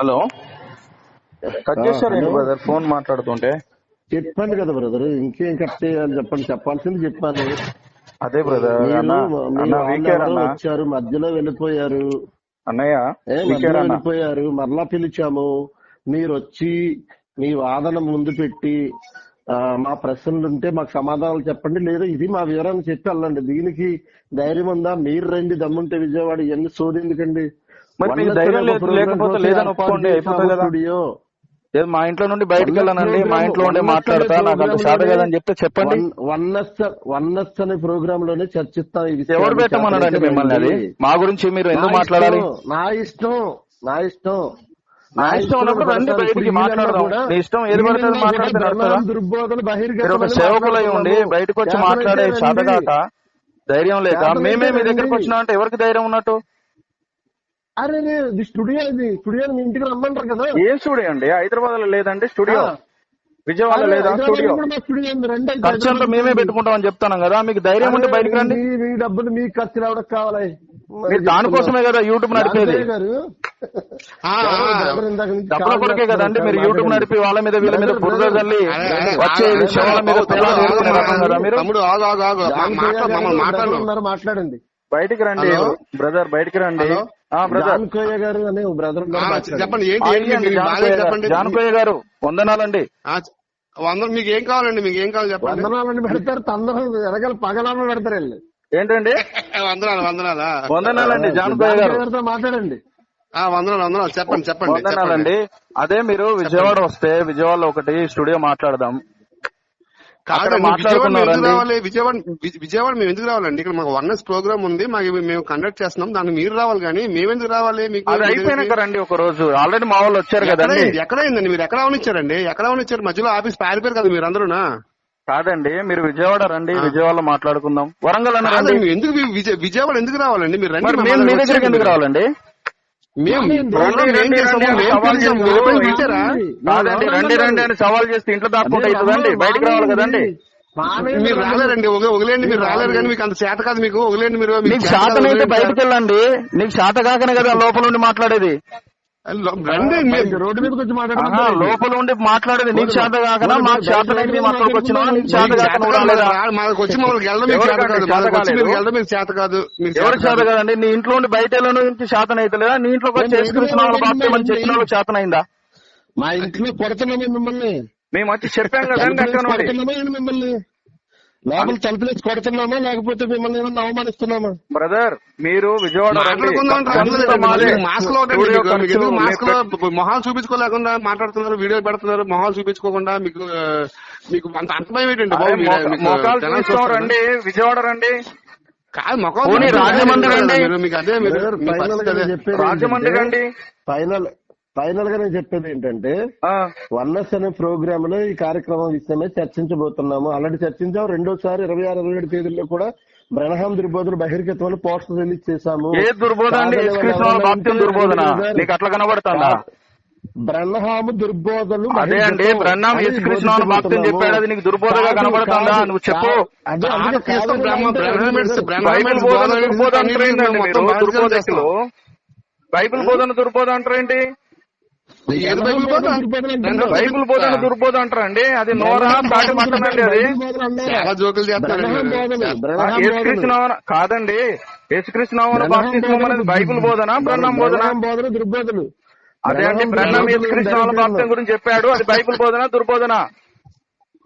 Hello. Cut చేశారు. Brother phone మాట్లాడుతుంటే. చెప్పండి కదా బ్రదర్ ఇంకేం కట్ చేయాలి చెప్పండి చెప్పాల్సింది చెప్పాను. అదే బ్రదర్ వచ్చారు మధ్యలో వెళ్ళిపోయారు. అన్నయ్య వెళ్ళిపోయారు మరలా పిలిచాము. మీరు వచ్చి మీ వాదన ముందు పెట్టి మా ప్రశ్నలు ఉంటే మాకు సమాధానాలు చెప్పండి లేదా ఇది మా వివరాన్ని చెప్పి వెళ్ళండి. దీనికి ధైర్యం ఉందా? మీరు రండి దమ్ముంటే విజయవాడ ఇవన్నీ సోది ఎందుకండి? మరి మీకు వంద ధైర్యం ఒక లేదు, లేకపోతే లేదని ఒప్పుకోండి, అయిపోతుంది కదా. లేదు మా ఇంట్లో నుండి బయటకు వెళ్ళానండి మా ఇంట్లో ఉండే మాట్లాడతా అనే నాకు అంత లోనే కదని చెప్తే చెప్పండి వన్- వన్నెస్ అనే ప్రోగ్రామ్లోనే చర్చిస్తాం. ఎవరు పెట్టమన్నాడండి మిమ్మల్ని అది మా గురించి మీరు నా ఎందుకు మాట్లాడాలి నా ఇష్టం నా ఇష్టం నా ఇష్టం ఉన్నప్పుడు రండి. బయటికి మాట్లాడదాం. మీ ఇష్టం ఏది ఈయన పడితే అది కూడా మాట్లాడితే ఒక సేవకులై ఉండి. బయటకు వచ్చి మాట్లాడే. చాతగాక ధైర్యం లేక మేమే మీ దగ్గరకు. వచ్చినా అంటే ఎవరికి ధైర్యం ఉన్నట్టు అరే ఇది స్టూడియో ఇది స్టూడియో మీ ఇంటికి రమ్మంటారు కదా ఏం స్టూడియో అండి హైదరాబాద్లో లేదండి స్టూడియో. విజయవాడ లేదా స్టూడియో కూడా మా స్టూడియో ఉంది. రండి అయితే ఖర్చు అంతా మేమే పెట్టుకుంటామని చెప్తాను కదా మీకు ధైర్యం ఉంటే బయటకు రండి మీ- మీ డబ్బులు మీకు ఖర్చు రావడం కావాలి మరి దానికోసమే కదా యూట్యూబ్ నడిపేది డబ్బుల కొరకే కదండి మీరు. యూట్యూబ్ నడిపి వాళ్ళ మీద వీళ్ళ మీద బురద తల్లి వచ్చే శవాల మీద తమ్ముడు, మా- మాట్లాడండి బయటికి రండి? బ్రదర్ బయటికి రండి. హలో? ఆ బ్రదర్. జాన్ కోయ గారు అనే బ్రదర్. చెప్పండి ఏంటి జానకోయ్య గారు. చెప్పండి. జానకోయ్య గారు వందనాలండి. మీకు ఏం కావాలండి మీకు ఏం కావాలి చెప్పండి. వందనాలని పెడతారు తందరం వెనకాల పగలాలను పెడతారు వీళ్ళు. ఏంటండి? వందనాలు వందనాలా? వందనాలండి జానకోయ్య జాన్ గారు. మాట్లాడండి. ఆ, వందనాలు వందనాలు చెప్పండి చెప్పండి చెప్పండి. వందనాలండి. అదే మీరు విజయవాడ వస్తే విజయవాడలో ఒకటి స్టూడియో మాట్లాడదాం అక్కడ కాదండి విజయవాడ మేము ఎందుకు మాట్లాడుకున్నారండి రావాలి? విజయవాడ విజ- విజయవాడ మేము ఎందుకు రావాలండి? ఇక్కడ మాకు వన్ ప్రోగ్రామ్ ఉంది మాకు మేము కండక్ట్ చేస్తున్నాం దానికి మీరు రావాలి కానీ మేము ఎందుకు రావాలి? మీకు అయిపోయినాక రండి ఒక రోజు ఆల్రెడీ మా వాళ్ళు వచ్చారు కదండి. ఎక్కడైంది ఎక్కడైందండి? మీరు ఎక్కడ అవనిచ్చారండి? ఎక్కడ అవనిచ్చారు? మధ్యలో ఆఫీస్ పారిపోయారు కదా మీరు అందరూనా? కాదండి మీరు విజయవాడ రండి విజయవాడలో మాట్లాడుకుందాం. వరంగల్ అన్న రండి. కాదండి, ఎందుకు విజయవాడ ఎందుకు రావాలండి? మీరు రండి మా దగ్గరకు ఎందుకు. రావాలండి? రండి, రండి, అని సవాల్ చేస్తే ఇంట్లో దాక్కుంటే అవుతుందండి బయటికి రావాలి కదండి మీరు రాలేరండి ఒక- వదిలేండి మీరు రాలేరు కానీ మీకు అంత చేత కాదు మీకు వదిలేండి మీరు మీకు శాతం అయితే బయటకు వెళ్ళండి నీకు శాత కాకనే కదా లోపల ఉండి మాట్లాడేది రోడ్డు మీదకి వచ్చి లోపల ఉండి మాట్లాడేది నీకు శాత కాకనా? మాకు మా అక్కడికి వచ్చినా నీకు మీకు చేత మాకు వచ్చి మమ్మల్ని వెళ్ళడం మీకు చేత కాదు చేత మాకు వచ్చి కాలేదు? మీరు వెళ్ళడం మీకు చేత కాదు మీకు ఎవరికి చేత. కదండి? నీ ఇంట్లో ఉండి బయట నుంచి శాతం అయితే లేదా? నీ ఇంట్లోకి వచ్చి చేసుకృష్ణ వాళ్ళ చెప్పిన వాళ్ళకి శాతం అయిందా? మా ఇంట్లో కొడుతున్నామే మిమ్మల్ని. మేము వచ్చి చెప్పాం కదండి మిమ్మల్ని. లోపల తలుపులేసి కొడుతున్నామా? లేకపోతే మిమ్మల్ని ఏమన్నా అవమానిస్తున్నామా? బ్రదర్ మీరు విజయవాడ మాస్క్లో మొహాలు చూపించుకోలేకుండా మాట్లాడుతున్నారు వీడియో పెడుతున్నారు మొహాలు చూపించుకోకుండా మీకు మీకు అంత అంతమయం ఏంటండి. రండి విజయవాడ రండి. కాదు. రాజమండ్రి రండి. మీకు అదే రాజమండ్రి రండి. ఫైనల్ ఫైనల్గా నేను చెప్పేది ఏంటంటే ఆ, వన్ఎస్ అనే ప్రోగ్రామ్లో ఈ కార్యక్రమం విషయమై చర్చించబోతున్నాము. ఆల్రెడీ చర్చించాం. రెండోసారి ఇరవై ఆరు ఇరవై ఏడు తేదీల్లో కూడా బ్రహ్మం దుర్బోధన బహిర్గతంలో పోస్టర్ రిలీజ్ చేశాము. ఏ దుర్బోధన. దుర్బోధన ఉంటే నీకు అట్లా కనబడుతుందా? బ్రహ్మహాము దుర్బోధలు అదే అండి బ్రహ్మాం యేసుకృష్ణ. చెప్పాడు. అది నీకు దుర్బోధగా కనబడుతుందా? నువ్వు చెప్పు. బైబిల్ బోధన దుర్బోధ దుర్బోధకులు బైబిల్ బోధన దుర్బోధ అంటారేంటి ఏది బైబిల్ బోధన? బోధన దుర్బోధ అంటారండి. అది నోరా సాటి మట్టనండి అది. జోకులు. నామమున- కాదండి. యేసుకృష్ణ బాప్తిస్మం అనేది బైబిల్ బోధన? బ్రహ్మం బోధన? బ్రహ్మం బోధలు దుర్బోధలు అదే అండి బ్రహ్మం యేసుకృష్ణ దరిద్రులు. గురించి చెప్పాడు. అది బైబిల్ బోధన దుర్బోధన?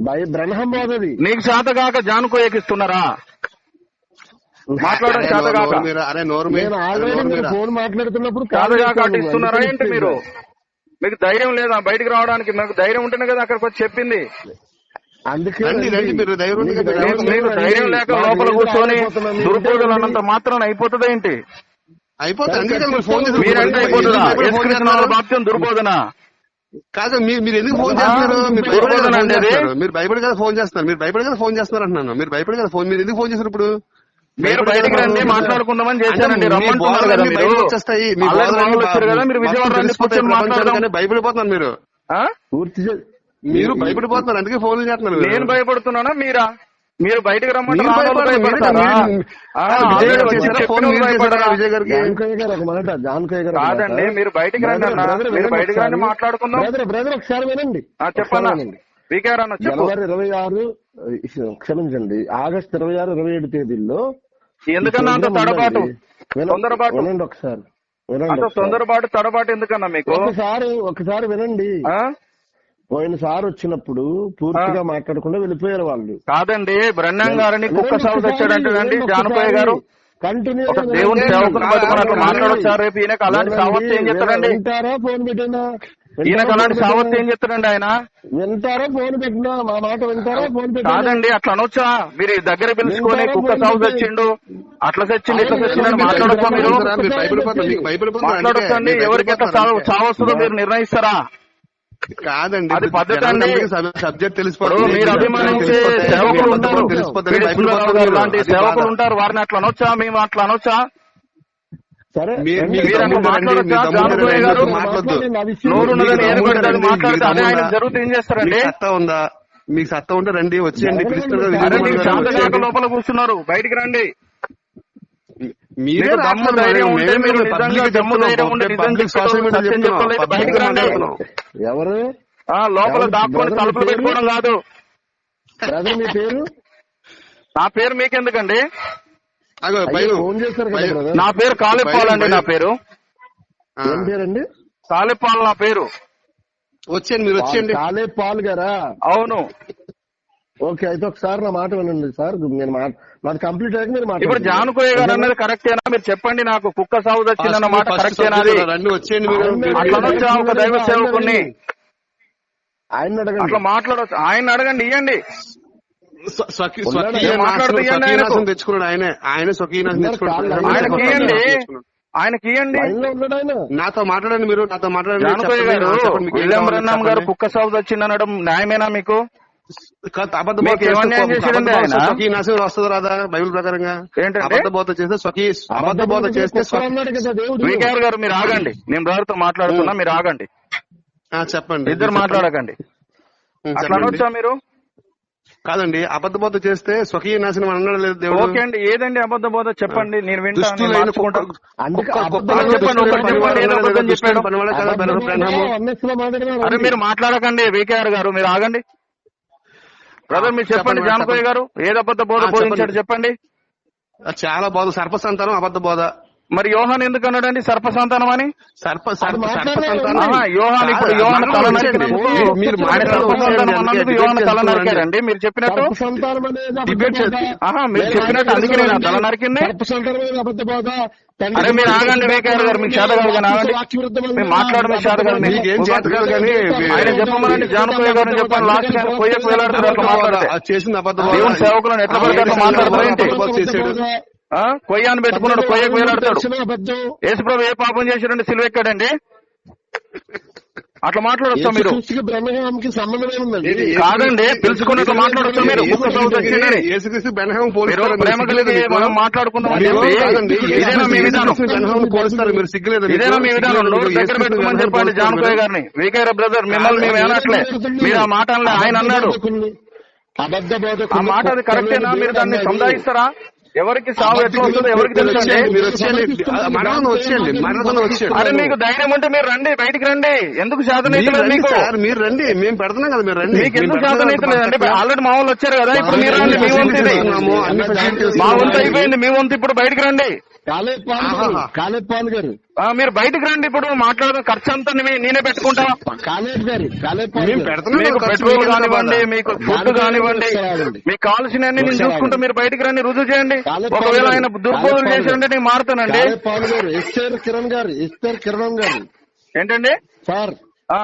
బై- బ్రహ్మం బోధది నీకు శాతగాక జానుకో ఎక్కిస్తున్నారా మాట్లాడడం నోరు- కాక? అరే నోరు? ఫోన్ మాట్లాడుతున్నప్పుడు చేశాను. అటు ఇస్తున్నారా ఏంటి మీరు? మీకు ధైర్యం లేదా బయటికి రావడానికి మీకు ధైర్యం ఉంటేనే కదా అక్కడికి వచ్చి చెప్పింది. అందుకే మీరు ధైర్యం లేక లోపల కూర్చొని రండి. అన్నంత మాత్రం అయిపోతుంది ఏంటి? అయిపోతుంది అందుకే కదా మీరు ఫోన్ చేసి మీరంటే అయిపోతుందా? బాప్త్యం దుర్బోధన. కాదు మీరు మీరు ఎందుకు ఫోన్? చేస్తున్నారు? మీరు భయపడి కదా ఫోన్ చేస్తున్నారు. మీరు భయపడి కదా ఫోన్ చేస్తున్నారు. అంటున్నాను. మీరు భయపడి కదా ఫోన్ మీరు ఎందుకు ఫోన్ చేశారు ఇప్పుడు? మీరు బయటికి రండి మాట్లాడుకుందామని చేశారండి రమ్మంటున్నారు కదా మీరు. వచ్చేస్తాయి. మీ వచ్చారు కదా మీరు విజయవాడ రండి కూర్చొని మాట్లాడదాం. మీరు. ఆ? పూర్తి మీరు భయపడిపోతున్నారు అందుకే ఫోన్లు చేస్తున్నారు. నేను భయపడుతున్నానా? మీరా? మీరు బయటకు రమ్మంటే మీరు ఫోన్. కాదండి, బయటికి రండి అన్న. మీరు బయటికి రండి. మాట్లాడుకుందాం. బ్రదర్ ఒకసారి వినండి. చెప్పన్నా. జనవరి ఇరవై ఆరు క్షమించండి. ఆగస్ట్ ఇరవై ఆరు ఇరవై ఏడు తేదీల్లో ఎందుకన్నా అంత తడబాటు? ఒకసారి. అంత తడబాటు ఎందుకన్నా మీకు? ఒకసారి ఒకసారి వినండి? పోయినసారి వచ్చినప్పుడు పూర్తిగా మాట్లాడకుండా వెళ్ళిపోయారు వాళ్ళు. కాదండి బ్రహ్మం గారిని కుక్క సాగు తెచ్చాడంటేనండి జానపయ్య గారు. కంటిన్యూ దేవుని సేవకుని మాట్లాడొచ్చారు రేపు ఈయనకు అలాంటి సావత్తు ఏం ఫోన్ పెట్టినా ఈయనకు అలాంటి సావత్తు ఏం చెప్తాడండి ఆయన? వింటారా? ఫోన్ పెట్టినా? మా మాట వింటారా? ఫోన్ పెట్టినా? కాదండి అట్లా అనొచ్చా? మీరు ఈ దగ్గర పిలుచుకొని కుక్క సాగు తెచ్చిండు అట్లా తెచ్చిండు ఇట్లా తెచ్చిండు మాట్లాడొచ్చా మీరు? మాట్లాడొచ్చండి ఎవరికి ఎట్లా సాగు చావు వస్తుందో మీరు నిర్ణయిస్తారా? కాదండి అది పద్ధతి అండి. సబ్జెక్ట్ ఇప్పుడు మీరు అభిమానించే సేవకులు ఉంటారు. లాంటి సేవకులు ఉంటారు. వారిని అట్లా అనొచ్చా? మేము అట్లా అనొచ్చా? సరే. మీకు సత్తా ఉందా మీకు సత్తా ఉంటే రండి వచ్చేయండి. లోపల కూర్చున్నారు బయటికి రండి మీరే దమ్ము ధైర్యం. ఉంటే దమ్ము. ధైర్యం ఉంటే బయటికి రండి. ఎవరు ఆ, లోపల? దాక్కొని తలుపులు? పెట్టుకోవడం కాదు మీ పేరు నా పేరు మీకెందుకండి నా పేరు కాలిపాల్ అండి నా పేరు. పేరండి? కాలిపాల్ నా పేరు. వచ్చేయండి మీరు వచ్చేయండి. కాలే పాల్ గారా? అవును. ఓకే అయితే ఒకసారి నా మాట వినండి సార్. నేను మాట నాది కంప్లీట్ అయ్యాక మీరు ఇప్పుడు. జానుకోయ్య గారు అన్నది కరెక్టేనా మీరు చెప్పండి నాకు. కుక్క సాగు వచ్చిందన్న మాట కరెక్టేనా రండి వచ్చేయండి మీరు. అట్లా ఒక దైవ సేవకుని ఆయన అట్లా అడగండి. మాట్లాడవచ్చు ఆయన అడగండి ఇవ్వండి తెచ్చుకున్నాడు ఆయనే తెచ్చుకున్నాడు. ఆయనకి ఇవ్వండి నాతో మాట్లాడండి మీరు నాతో మాట్లాడండి. గారు. కుక్క సాగు వచ్చింది అనడం న్యాయమేనా మీకు? నాశనం వస్తుంది రాదా బైబిల్ ప్రకారంగా? ఏంటంటే? అబద్ధ బోధ చేస్తే స్వకీయ అబద్ధ బోధ చేస్తే గారు మీరు ఆగండి. నేను బ్రదర్తో మాట్లాడుతున్నా మీరు ఆగండి. ఆ, చెప్పండి. ఇద్దరు మాట్లాడకండి. అట్లా. అనొచ్చా మీరు? కాదండి అబద్ధ బోధ చేస్తే స్వకీయ నాశనం అన్నాడు లేదు దేవుడు. ఓకే అండి ఏదండి అబద్ధ బోధ చెప్పండి నేను వింటాను నేను అరే మీరు మాట్లాడకండి వికేఆర్ గారు మీరు ఆగండి. బ్రదర్ మీరు చెప్పండి జానకోయ్య గారు ఏది అబద్ధ బోధ బోధించాడు చెప్పండి. చెప్పండి చాలా బోధ సర్పసంతానం అబద్ధ బోధ మరి యోహాన్ ఎందుకు అన్నాడండి? అని? సర్ప సర్ప మాట్లాడలేదు. సర్పసంతానం ఆహా, యోహాన్ ఇప్పుడు యోహాన్ తల. నరికినందుకు మీరు- సర్పసంతానం వచ్చేయండి, అన్నందుకు యోహాన్ తల నరికారండి మీరు చెప్పినట్టు? సర్ప సంతానం మీరు చెప్పినట్టు అందుకే నేను తల నరికింది? సర్ప సంతానం అరే మీరు ఆగండి వికేఆర్ గారు మీకు చేత కాదు కానీ ఆగండి. వాక్య విరుద్ధమైన మీరు మాట్లాడు మీకు చేత కాదు మీకు. మీకేం చేత కాదు కానీ ఆయన చెప్పమనండి జానకోయ్య గారిని చెప్పండి. లాస్ట్ ఆయన కొయ్యకు వేలాడుతారు అట్లా మాట్లాడితే చేసింది అబద్ధ. దేవుని సేవకులను ఎట్లా పడితే అట్లా మాట్లాడతారు ఏంటి? కొయ్యాన్ని పెట్టుకున్నాడు కొయ్యకు వేలాడతాడు. అబద్ధం. యేసుప్రభు ఏ పాపం చేశాడండి? సిలువ ఎక్కాడండి అట్లా మాట్లాడొచ్చా మీరు? కాదండి పిలుచుకున్నట్టు మాట్లాడొచ్చా మీరు. సౌత్ వచ్చిందని. ప్రేమ కలిగి మనం మాట్లాడుకుందాం కాదండి, ఇదేనా మీ విధానం? ఇదేనా మీ దగ్గర పెట్టుకోమని చెప్పండి జానకోయ్య గారిని. వీకేర బ్రదర్ మిమ్మల్ని మేము ఏనట్లే మీరు ఆ మాట ఆయన అన్నాడు. ఆ మాట అది కరెక్టేనా? మీరు దాన్ని సందాయిస్తారా ఎవరికి సావు ఎట్లా వస్తుందో ఎవరికి తెలుసండి మీరు వచ్చేయండి. మరణం వచ్చేయండి మరణం వచ్చేయండి. అరే మీకు ధైర్యం ఉంటే మీరు రండి బయటికి రండి. ఎందుకు శాతం మీరు రండి మీకు? సార్ మీరు రండి మేము పెడుతున్నాం కదా మీరు రండి. మీకు ఎందుకు శాతం లేదండి కదా. ఆల్రెడీ మా వాళ్ళు వచ్చారు కదా ఇప్పుడు మీరు రండి మీ వంతు మా వంతు. అయిపోయింది మీ వంతు ఇప్పుడు బయటికి రండి. కాలేజ్ పాల్ గారు మీరు బయటికి రండి ఇప్పుడు మాట్లాడడం ఖర్చు అంతా నేనే పెట్టుకుంటా కాలేజ్ గారు కాలేజ్ మీకు పెట్రోల్ కానివ్వండి? మీకు ఫుడ్ కానివ్వండి మీకు కావాల్సినవన్నీ నేను చూసుకుంటా మీరు బయటికి రండి రుజువు చేయండి. ఒకవేళ పాల్ ఆయన పాల్ చేశారంటే నేను మారుతానండి. పాల్ గారు ఎస్ఆర్ కిరణ్ గారు ఎస్ఆర్ కిరణ్ గారు. ఏంటండి? సార్ ఆ,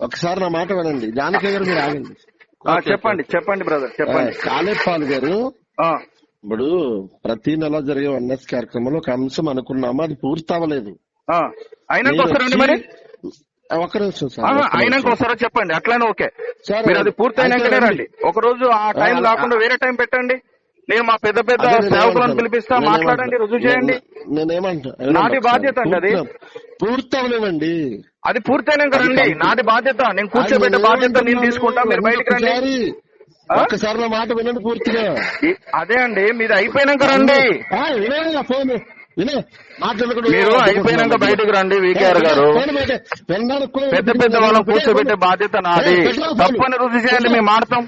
ఒకసారి నా మాట వినండి. జానకి గారు మీరు ఆగండి. చెప్పండి చెప్పండి బ్రదర్ చెప్పండి. కాలేజ్ పాల్ గారు ఇప్పుడు ప్రతి నెల జరిగే వన్ఎస్ కార్యక్రమంలో ఒక అంశం అనుకున్నాము? అది పూర్తి అవ్వలేదు ఆ. అయినాక మీరు వస్తారండి వచ్చి- మరి? ఒక్క నిమిషం సార్ అయినాక. వస్తారో చెప్పండి అట్లనే ఓకే. సరే, మీరు అది పూర్తయినాకనే రండి. ఒక రోజు ఆ టైం కాకుండా వేరే టైం పెట్టండి. నేను మా పెద్ద పెద్ద సేవకులను? పిలిపిస్తా మాట్లాడండి? రుజువు చేయండి. నాది బాధ్యత అండి అది. పూర్తి అవ్వలేదండి అది పూర్తయినాక రండి నాది బాధ్యత. నేను కూర్చోబెట్టే బాధ్యత నేను తీసుకుంటా మీరు బయటికి రండి? ఒక్కసారి నా మాట వినండి పూర్తిగా. అదే అండి మీది అయిపోయినాక రండి. ఫోన్. వినే మీరు అయిపోయినాక బయటకు రండి వికేఆర్ గారు పెద్ద పెద్ద వాళ్ళని కూర్చోబెట్టే బాధ్యత నాది. తప్పని రుజువు చేయండి మేము ఆడతాం.